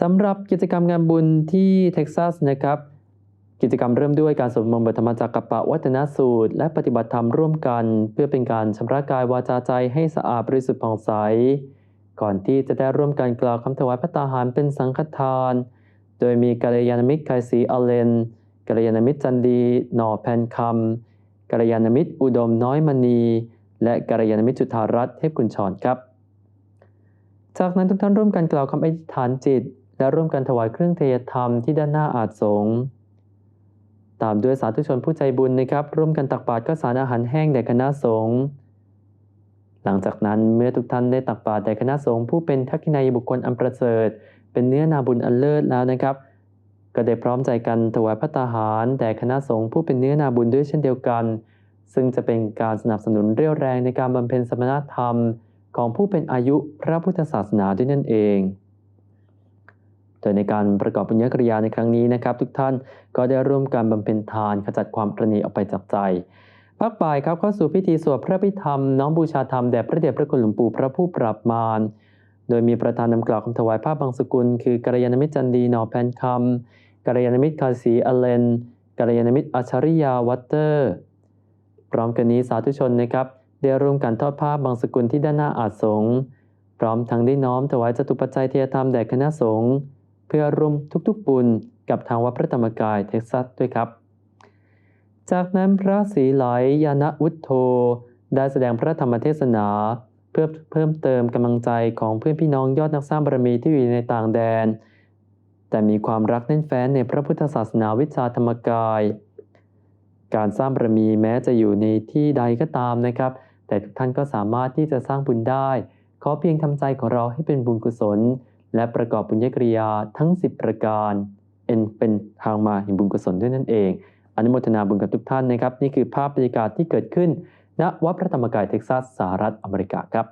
สำหรับกิจกรรมงานบุญที่เท็กซัสนะครับ กิจกรรมเริ่มด้วยการสวดมนต์บทธรรมจักรกปะวัฒนสูตร และปฏิบัติธรรมร่วมกัน เพื่อเป็นการชำระกายวาจาใจให้สะอาดบริสุทธิ์ผ่องใส ก่อนที่จะได้ร่วมกันกล่าวคำถวายพระตาหารเป็นสังฆทาน โดยมีกัลยาณมิตรไคสีอเลนกัลยาณมิตรจันดีหน่อแผ่นคำกัลยาณมิตรอุดมน้อยมณี และกัลยาณมิตรจุธารัตน์เทพกุญชรครับ จากนั้นทุกท่านร่วมกันกล่าวคำอธิษฐานจิต และร่วมกันถวายเครื่องเทยธรรมที่ด้านหน้าอาจสงตามด้วยสาธุชนผู้ใจบุญนะครับ ร่วมกันตักบาตรข้าวสารอาหารแห้งแด่คณะสงฆ์หลังจากนั้นเมื่อทุกท่านได้ตักบาตรแด่คณะสงฆ์ผู้เป็นทักษิณายบุคคลอันประเสริฐ เป็นเนื้อนาบุญอันเลิศแล้วนะครับ ก็ได้พร้อมใจกันถวายพระตาหารแด่คณะสงฆ์ผู้เป็นเนื้อนาบุญด้วยเช่นเดียวกัน ซึ่งจะเป็นการสนับสนุนเรี่ยวแรงในการบำเพ็ญสมณธรรม ของผู้เป็นอายุพระพุทธศาสนาด้วยนั่นเอง โดยในการประกอบบุญญกริยาในครั้งนี้นะครับ ทุกท่านก็ได้ร่วมการบำเพ็ญทานขจัดความประณีออกไปจากใจพักบ่ายครับเข้าสู่พิธีสวดพระพิธรรม น้อมบูชาธรรมแด่พระเดชพระคุณหลวงปู่พระผู้ปราบมารโดยมีประธานนำกล่าวคำถวายผ้าบางสกุล คือกัลยาณมิตรจันดีนอแพนคำกัลยาณมิตรคาสีอเลนกัลยาณมิตรอัจฉริยาวัตเตอร์ พร้อมกันนี้สาธุชนนะครับได้ร่วมกันทอดผ้าบางสกุลที่ด้านหน้าอาสงฆ์พร้อมทั้งได้น้อมถวายจตุปัจจัยเทียธรรมแด่คณะสงฆ์ พื่อร่วมทุกๆบุญกับทางวัดพระธรรมกายเท็กซัสด้วยครับ จากนั้นพระศรีไหลยานวุฒโธ ได้แสดงพระธรรมเทศนา เพื่อเพิ่มเติมกำลังใจของเพื่อนพี่น้องยอดนักสร้างบารมีที่อยู่ในต่างแดน แต่มีความรักแน่นแฟ้นในพระพุทธศาสนาวิชาธรรมกาย การสร้างบารมีแม้จะอยู่ในที่ใดก็ตามนะครับ แต่ทุกท่านก็สามารถที่จะสร้างบุญได้ ขอเพียงทำใจของเราให้เป็นบุญกุศล และประกอบบุญญกริยาทั้ง 10 ประการเอ็นเป็นทางมาแห่งบุญกุศลด้วยนั่นเอง อนุโมทนาบุญกับทุกท่านนะครับ นี่คือภาพบรรยากาศที่เกิดขึ้นณวัดพระธรรมกายเท็กซัสสหรัฐอเมริกาครับ